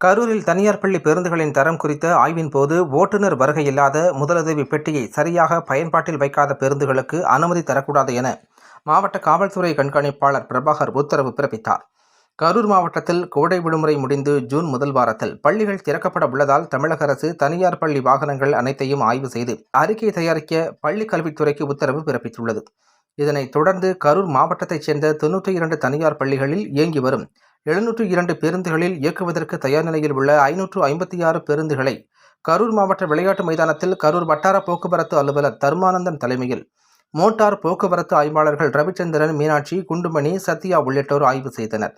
கரூரில் தனியார் பள்ளி பேருந்துகளின் தரம் குறித்த ஆய்வின் போது ஓட்டுநர் வருகை இல்லாத முதலுதவி பெட்டியை சரியாக பயன்பாட்டில் வைக்காத பேருந்துகளுக்கு அனுமதி தரக்கூடாது என மாவட்ட காவல்துறை கண்காணிப்பாளர் பிரபாகர் உத்தரவு பிறப்பித்தார். கரூர் மாவட்டத்தில் கோடை விடுமுறை முடிந்து ஜூன் முதல் வாரத்தில் பள்ளிகள் திறக்கப்பட உள்ளதால் தமிழக அரசு தனியார் பள்ளி வாகனங்கள் அனைத்தையும் ஆய்வு செய்து அறிக்கை தயாரிக்க பள்ளிக் கல்வித்துறைக்கு உத்தரவு பிறப்பித்துள்ளது. இதனைத் தொடர்ந்து கரூர் மாவட்டத்தைச் சேர்ந்த தொன்னூற்றி இரண்டு தனியார் பள்ளிகளில் இயங்கி வரும் எழுநூற்று இரண்டு பேருந்துகளில் இயக்குவதற்கு தயார் நிலையில் உள்ள ஐநூற்று ஐம்பத்தி ஆறு பேருந்துகளை கரூர் மாவட்ட விளையாட்டு மைதானத்தில் கரூர் வட்டார போக்குவரத்து அலுவலர் தர்மானந்தன் தலைமையில் மோட்டார் போக்குவரத்து ஆய்வாளர்கள் ரவிச்சந்திரன் மீனாட்சி குண்டுமணி சத்யா உள்ளிட்டோர் ஆய்வு செய்தனர்.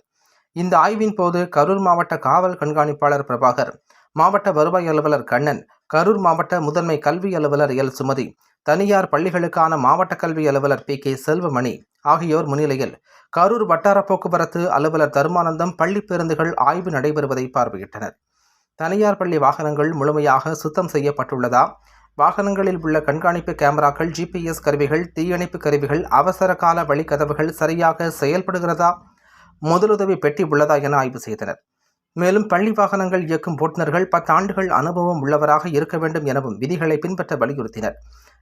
இந்த ஆய்வின் போது கரூர் மாவட்ட காவல் கண்காணிப்பாளர் பிரபாகர் மாவட்ட வருவாய் அலுவலர் கண்ணன் கரூர் மாவட்ட முதன்மை கல்வி அலுவலர் எல். சுமதி தனியார் பள்ளிகளுக்கான மாவட்ட கல்வி அலுவலர் பி. கே. செல்வமணி ஆகியோர் முன்னிலையில் கரூர் வட்டார போக்குவரத்து அலுவலர் தருமானந்தம் பள்ளி பேருந்துகள் ஆய்வு நடைபெறுவதை பார்வையிட்டனர். தனியார் பள்ளி வாகனங்கள் முழுமையாக சுத்தம் செய்யப்பட்டுள்ளதா? வாகனங்களில் உள்ள கண்காணிப்பு கேமராக்கள் ஜிபிஎஸ் கருவிகள் தீயணைப்பு கருவிகள் அவசர கால வழிக்கதவுகள் சரியாக செயல்படுகிறதா? முதலுதவி பெட்டி உள்ளதா என ஆய்வு செய்தனர். மேலும் பள்ளி வாகனங்கள் இயக்கும் ஓட்டுநர்கள் பத்தாண்டுகள் அனுபவம் உள்ளவராக இருக்க வேண்டும் எனவும் விதிகளை பின்பற்ற வலியுறுத்தினர்.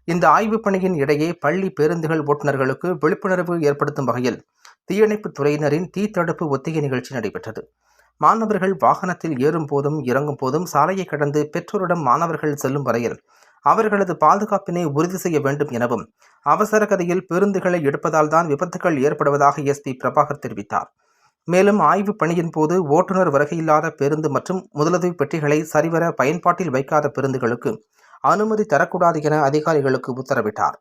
இந்த ஆய்வுப் பணியின் இடையே பள்ளி பேருந்துகள் ஓட்டுநர்களுக்கு விழிப்புணர்வு ஏற்படுத்தும் வகையில் தீயணைப்புத் துறையினரின் தீ தடுப்பு ஒத்திகை நிகழ்ச்சி நடைபெற்றது. மாணவர்கள் வாகனத்தில் ஏறும் போதும் இறங்கும் போதும் சாலையை கடந்து பெற்றோரிடம் மாணவர்கள் செல்லும் வரையில் அவர்களது பாதுகாப்பினை உறுதி செய்ய வேண்டும் எனவும் அவசர கதையில் பேருந்துகளை எடுப்பதால் தான் விபத்துகள் ஏற்படுவதாக எஸ்பி பிரபாகர் தெரிவித்தார். மேலும் ஆய்வுப் பணியின் போது ஓட்டுநர் வருகையில்லாத பேருந்து மற்றும் முதலுதவி பெட்டிகளை சரிவர பயன்பாட்டில் வைக்காத பேருந்துகளுக்கு அனுமதி தரக்கூடாது என அதிகாரிகளுக்கு உத்தரவிட்டார்.